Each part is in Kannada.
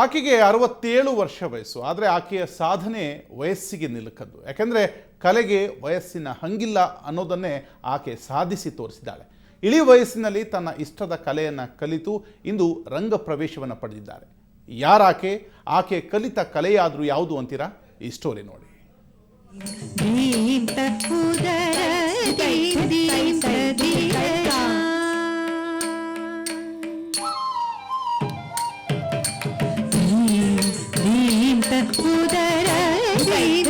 ಆಕೆಗೆ ಅರವತ್ತೇಳು ವರ್ಷ ವಯಸ್ಸು, ಆದರೆ ಆಕೆಯ ಸಾಧನೆ ವಯಸ್ಸಿಗೆ ನಿಲುಕದ್ದು. ಯಾಕೆಂದರೆ ಕಲೆಗೆ ವಯಸ್ಸಿನ ಹಂಗಿಲ್ಲ ಅನ್ನೋದನ್ನೇ ಆಕೆ ಸಾಧಿಸಿ ತೋರಿಸಿದ್ದಾಳೆ. ಇಳಿ ವಯಸ್ಸಿನಲ್ಲಿ ತನ್ನ ಇಷ್ಟದ ಕಲೆಯನ್ನು ಕಲಿತು ಇಂದು ರಂಗ ಪ್ರವೇಶವನ್ನು ಪಡೆದಿದ್ದಾರೆ. ಯಾರಾಕೆ? ಆಕೆ ಕಲಿತ ಕಲೆಯಾದರೂ ಯಾವುದು ಅಂತೀರಾ? ಈ ಸ್ಟೋರಿ ನೋಡಿ.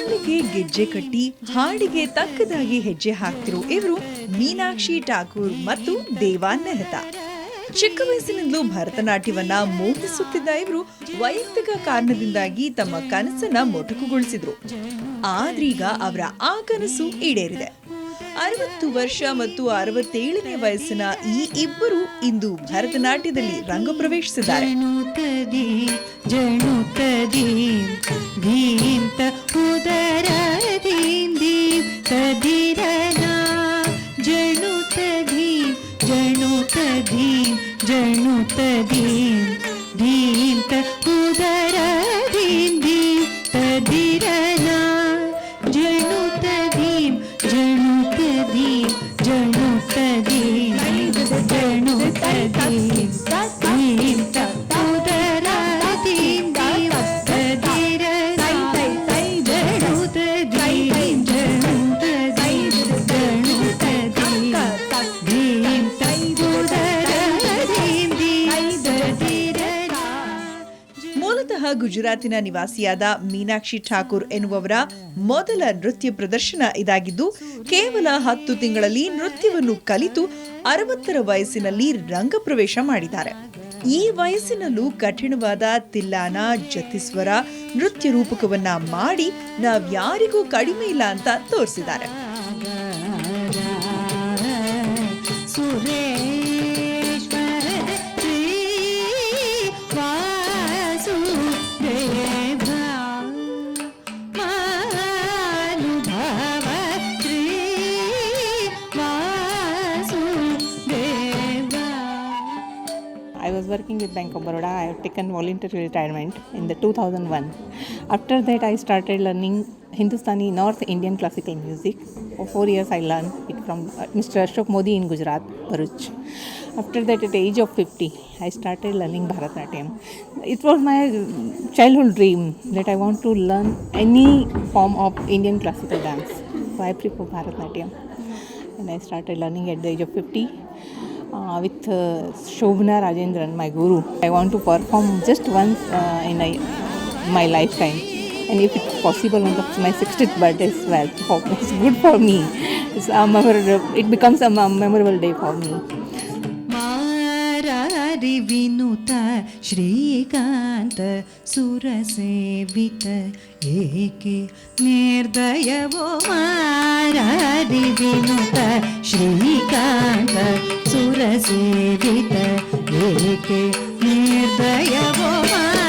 ಕಾಲಿಗೆ ಗೆಜ್ಜೆ ಕಟ್ಟಿ, ಹಾಡಿಗೆ ತಕ್ಕದಾಗಿ ಹೆಜ್ಜೆ ಹಾಕ್ತಿರೋ ಇವರು ಮೀನಾಕ್ಷಿ ಠಾಕೂರ್ ಮತ್ತು ದೇವಾ ನೆಹತಾ ಚಿಕ್ಕ ವಯಸ್ಸಿನಿಂದಲೂ ಭರತನಾಟ್ಯವನ್ನ ಮೋಹಿಸುತ್ತಿದ್ದ ಇವರು ವೈಯಕ್ತಿಕ ಕಾರಣದಿಂದಾಗಿ ತಮ್ಮ ಕನಸನ್ನ ಮೊಟಕುಗೊಳಿಸಿದ್ರು. ಆದ್ರೀಗ ಅವರ ಆ ಕನಸು ಈಡೇರಿದೆ. ಅರವತ್ತು ವರ್ಷ ಮತ್ತು ಅರವತ್ತೇಳನೇ ವಯಸ್ಸಿನ ಈ ಇಬ್ಬರು ಇಂದು ಭರತನಾಟ್ಯದಲ್ಲಿ ರಂಗ ಪ್ರವೇಶಿಸಿದ್ದಾರೆ ಪದೇ ಗುಜರಾತಿನ ನಿವಾಸಿಯಾದ ಮೀನಾಕ್ಷಿ ಠಾಕೂರ್ ಎನ್ನುವವರ ಮೊದಲ ನೃತ್ಯ ಪ್ರದರ್ಶನ ಇದಾಗಿದ್ದು, ಕೇವಲ ಹತ್ತು ತಿಂಗಳಲ್ಲಿ ನೃತ್ಯವನ್ನು ಕಲಿತು ಅರವತ್ತರ ವಯಸ್ಸಿನಲ್ಲಿ ರಂಗಪ್ರವೇಶ ಮಾಡಿದ್ದಾರೆ. ಈ ವಯಸ್ಸಿನಲ್ಲೂ ಕಠಿಣವಾದ ತಿಲ್ಲಾನ ಜತಿಸ್ವರ ನೃತ್ಯ ರೂಪಕವನ್ನ ಮಾಡಿ ನಾವ್ಯಾರಿಗೂ ಕಡಿಮೆ ಇಲ್ಲ ಅಂತ ತೋರಿಸಿದ್ದಾರೆ. Working with Bank of Baroda. I have taken voluntary retirement in the 2001. After that, I started learning Hindustani North Indian classical music. For four years, I learned it from uh, Mr. Ashok Modi in Gujarat, Bharuch. After that, at the age of 50, I started learning Bharatanatyam. It was my childhood dream that I want to learn any form of Indian classical dance. So I prefer Bharatanatyam. And I started learning at the age of 50 uh, with uh, Shobhana Rajendran, my guru. I want to perform just once uh, in a, my lifetime. And if it's possible on my 60th birthday as well, it's good for me. It's a memorable, it becomes a memorable day for me. हरिविनुत Shrikant सुरसेवित एके निर्दयवो मारिविनुत श्रीकान्त सुरसेवित एके निर्दयवो मार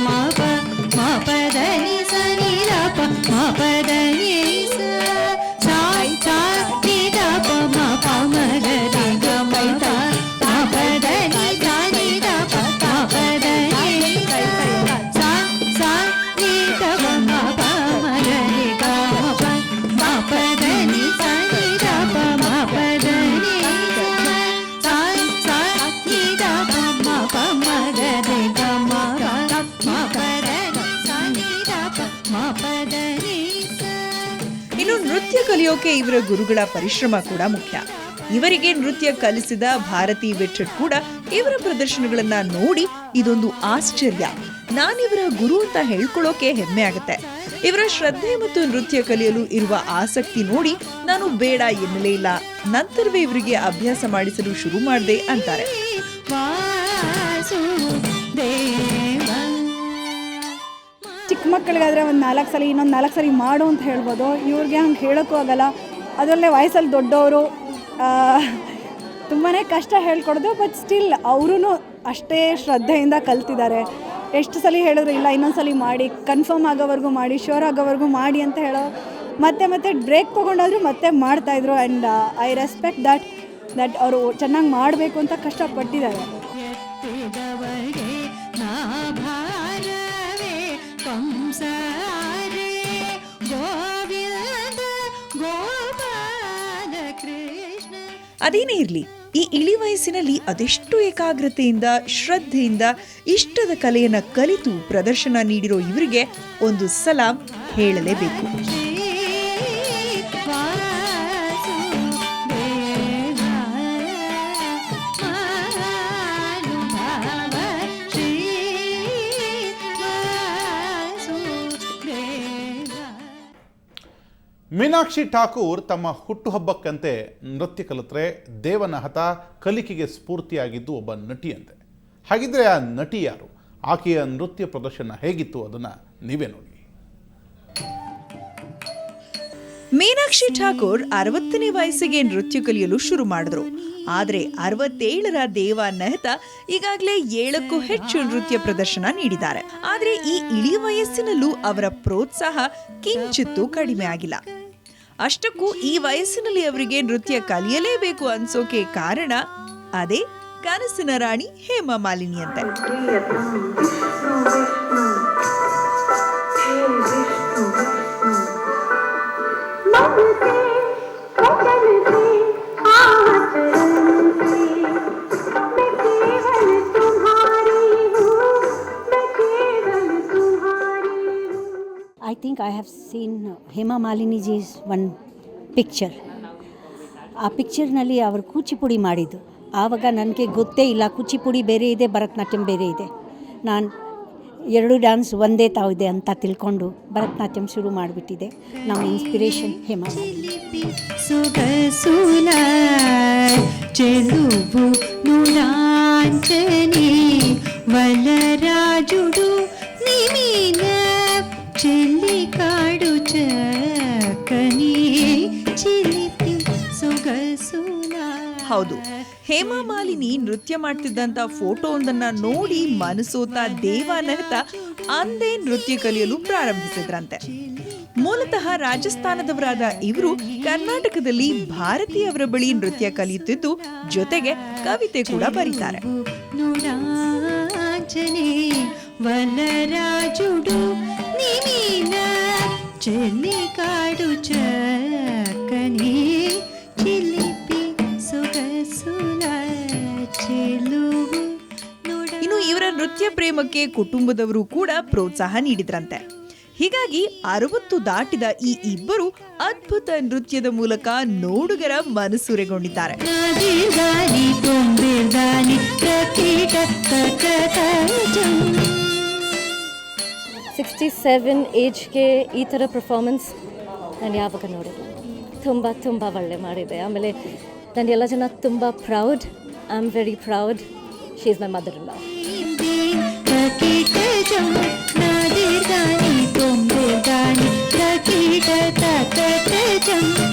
zaman ಕಲಿಯೋಕೆ ಇವರ ಗುರುಗಳ ಪರಿಶ್ರಮ ಕೂಡ ಮುಖ್ಯ. ಇವರಿಗೆ ನೃತ್ಯ ಕಲಿಸಿದ ಭಾರತಿ ವೆಚ್ಚಟ್ ಕೂಡ ಇವರ ಪ್ರದರ್ಶನಗಳನ್ನ ನೋಡಿ ಇದೊಂದು ಆಶ್ಚರ್ಯ. ನಾನಿವರ ಗುರು ಅಂತ ಹೇಳ್ಕೊಳ್ಳೋಕೆ ಹೆಮ್ಮೆ ಆಗುತ್ತೆ. ಇವರ ಶ್ರದ್ಧೆ ಮತ್ತು ನೃತ್ಯ ಕಲಿಯಲು ಇರುವ ಆಸಕ್ತಿ ನೋಡಿ ನಾನು ಬೇಡ ಎನ್ನಲೇ ಇಲ್ಲ. ನಂತರವೇ ಇವರಿಗೆ ಅಭ್ಯಾಸ ಮಾಡಿಸಲು ಶುರು ಮಾಡಿದೆ ಅಂತಾರೆ. ಮಕ್ಕಳಿಗಾದರೆ ಒಂದು ನಾಲ್ಕು ಸಲ, ಇನ್ನೊಂದು ನಾಲ್ಕು ಸಲ ಮಾಡು ಅಂತ ಹೇಳ್ಬೋದು. ಇವ್ರಿಗೆ ಹಂಗೆ ಹೇಳೋಕ್ಕೂ ಆಗಲ್ಲ. ಅದರಲ್ಲೇ ವಯಸ್ಸಲ್ಲಿ ದೊಡ್ಡವರು ತುಂಬಾ ಕಷ್ಟ ಹೇಳ್ಕೊಡೋದು ಬಟ್ ಸ್ಟಿಲ್ ಅವರೂ ಅಷ್ಟೇ ಶ್ರದ್ಧೆಯಿಂದ ಕಲ್ತಿದ್ದಾರೆ. ಎಷ್ಟು ಸಲ ಹೇಳಿದ್ರು, ಇಲ್ಲ, ಇನ್ನೊಂದು ಸಲ ಮಾಡಿ ಕನ್ಫರ್ಮ್ ಆಗೋವರೆಗೂ ಮಾಡಿ ಶ್ಯೂರ್ ಆಗೋವರೆಗೂ ಮಾಡಿ ಅಂತ ಹೇಳೋ, ಮತ್ತೆ ಮತ್ತೆ ಬ್ರೇಕ್ ತೊಗೊಂಡಾದರೂ ಮತ್ತೆ ಮಾಡ್ತಾಯಿದ್ರು and I respect that that ಅವರು ಚೆನ್ನಾಗಿ ಮಾಡಬೇಕು ಅಂತ ಕಷ್ಟಪಟ್ಟಿದ್ದಾರೆ. ಅದೇನೇ ಇರಲಿ, ಈ ಇಳಿ ವಯಸ್ಸಿನಲ್ಲಿ ಅದೆಷ್ಟು ಏಕಾಗ್ರತೆಯಿಂದ, ಶ್ರದ್ಧೆಯಿಂದ ಇಷ್ಟದ ಕಲೆಯನ್ನು ಕಲಿತು ಪ್ರದರ್ಶನ ನೀಡಿರೋ ಇವರಿಗೆ ಒಂದು ಸಲಾಂ ಹೇಳಲೇಬೇಕು. ಮೀನಾಕ್ಷಿ ಠಾಕೂರ್ ತಮ್ಮ ಹುಟ್ಟುಹಬ್ಬಕ್ಕಂತೆ ನೃತ್ಯ ಕಲಿತ್ರೆ ದೇವನ ಹತ ಕಲಿಕೆಗೆ ಸ್ಫೂರ್ತಿಯಾಗಿದ್ದು ಒಬ್ಬ ನಟಿಯಂತೆ. ಹಾಗಿದ್ರೆ ಆ ನಟಿ ಯಾರು? ಆಕೆಯ ನೃತ್ಯ ಪ್ರದರ್ಶನ ಹೇಗಿತ್ತು ಅದನ್ನು ನೀವೇ ನೋಡಿ. ಮೀನಾಕ್ಷಿ ಠಾಕೂರ್ ಅರವತ್ತನೇ ವಯಸ್ಸಿಗೆ ನೃತ್ಯ ಕಲಿಯಲು ಶುರು ಮಾಡಿದ್ರು. ಆದರೆ ಅರವತ್ತೇಳರ ದೇವ ನೆಹತ ಈಗಾಗಲೇ ಏಳಕ್ಕೂ ಹೆಚ್ಚು ನೃತ್ಯ ಪ್ರದರ್ಶನ ನೀಡಿದ್ದಾರೆ. ಆದರೆ ಈ ಇಳಿ ವಯಸ್ಸಿನಲ್ಲೂ ಅವರ ಪ್ರೋತ್ಸಾಹ ಕಿಂಚಿತ್ತೂ ಕಡಿಮೆ ಆಗಿಲ್ಲ. ಅಷ್ಟಕ್ಕೂ ಈ ವಯಸ್ಸಿನಲ್ಲಿ ಅವರಿಗೆ ನೃತ್ಯ ಕಲಿಯಲೇಬೇಕು ಅನ್ಸೋಕೆ ಕಾರಣ ಅದೇ ಕನಸಿನ ರಾಣಿ ಹೇಮಾ ಮಾಲಿನಿ ಅಂತೆ think I have seen Hema ಮಾಲಿನಿಜಿಸ್ one picture ಆ ಪಿಕ್ಚರ್ನಲ್ಲಿ ಅವರು ಕೂಚಿಪುಡಿ ಮಾಡಿದ್ದು. ಆವಾಗ ನನಗೆ ಗೊತ್ತೇ ಇಲ್ಲ, ಕೂಚಿಪುಡಿ ಬೇರೆ ಇದೆ, ಭರತನಾಟ್ಯಂ ಬೇರೆ ಇದೆ. ನಾನು ಎರಡು ಡ್ಯಾನ್ಸ್ ಒಂದೇ ತಾವಿದೆ ಅಂತ ತಿಳ್ಕೊಂಡು ಭರತನಾಟ್ಯಂ ಶುರು ಮಾಡಿಬಿಟ್ಟಿದೆ. ನಮ್ಮ ಇನ್ಸ್ಪಿರೇಷನ್ ಹೇಮಾ ನುಲಾಂಚನೆ ವಲರಾಜುಡು ಕಾಡು ಚಕನಿ ಚಿಲಿಪಿ ಸೊಗಸುಲ ಹೌದು. ಹೇಮಾ ಮಾಲಿನಿ ನೃತ್ಯ ಮಾಡ್ತಿದ್ದಂತ ಫೋಟೋ ಒಂದನ್ನ ನೋಡಿ ಮನಸೋತ ದೇವ ನೆಹತಾ ಅಂದೇ ನೃತ್ಯ ಕಲಿಯಲು ಪ್ರಾರಂಭಿಸಿದ್ರಂತೆ. ಮೂಲತಃ ರಾಜಸ್ಥಾನದವರಾದ ಇವರು ಕರ್ನಾಟಕದಲ್ಲಿ ಭಾರತೀಯವರ ಬಳಿ ನೃತ್ಯ ಕಲಿಯುತ್ತಿದ್ದು ಜೊತೆಗೆ ಕವಿತೆ ಕೂಡ ಬರೀತಾರೆ. ವನರಾಜುಡು ನಿಮೀನ ಚಕನಿ ಚಿಲಿಪಿ ಸೊಗಸುಲ ಚೆಲುವು ನುಡ ಇನ್ನು ಇವರ ನೃತ್ಯ ಪ್ರೇಮಕ್ಕೆ ಕುಟುಂಬದವರು ಕೂಡ ಪ್ರೋತ್ಸಾಹ ನೀಡಿದ್ರಂತೆ. ಹೀಗಾಗಿ ಅರವತ್ತು ದಾಟಿದ ಈ ಇಬ್ಬರು ಅದ್ಭುತ ನೃತ್ಯದ ಮೂಲಕ ನೋಡುಗರ ಮನಸೂರೆಗೊಂಡಿದ್ದಾರೆ. ಕಟಕಟಜಂ ಸಿಕ್ಸ್ಟಿ ಸೆವೆನ್ ಏಜ್ಗೆ ಈ ಥರ ಪರ್ಫಾರ್ಮೆನ್ಸ್ ನಾನು ಯಾವಾಗ ನೋಡಿಲ್ಲ. ತುಂಬ ತುಂಬ ಒಳ್ಳೆ ಮಾಡಿದೆ. ಆಮೇಲೆ ನಾನು ಎಲ್ಲ ಜನ ತುಂಬ proud I am very proud she is my mother law ಪ್ರಕೀಟಜಂ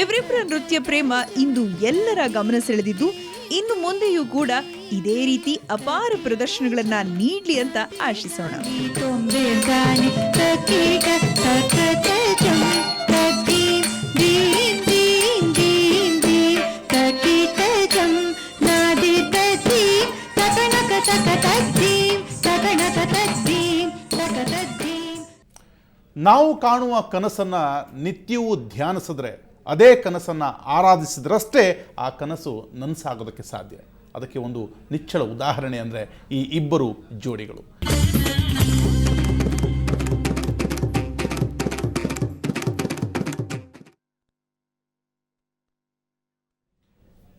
ಇವರಿಬ್ಬರ ನೃತ್ಯ ಪ್ರೇಮ ಇಂದು ಎಲ್ಲರ ಗಮನ ಸೆಳೆದಿದ್ದು ಇನ್ನು ಮುಂದೆಯೂ ಕೂಡ ಇದೇ ರೀತಿ ಅಪಾರ ಪ್ರದರ್ಶನಗಳನ್ನ ನೀಡಲಿ ಅಂತ ಆಶಿಸೋಣ. ನಾವು ಕಾಣುವ ಕನಸನ್ನು ನಿತ್ಯವೂ ಧ್ಯಾನಿಸಿದ್ರೆ ಅದೇ ಕನಸನ್ನು ಆರಾಧಿಸಿದ್ರಷ್ಟೇ ಆ ಕನಸು ನನಸಾಗೋದಕ್ಕೆ ಸಾಧ್ಯ. ಅದಕ್ಕೆ ಒಂದು ನಿಚ್ಚಳ ಉದಾಹರಣೆ ಅಂದರೆ ಈ ಇಬ್ಬರು ಜೋಡಿಗಳು.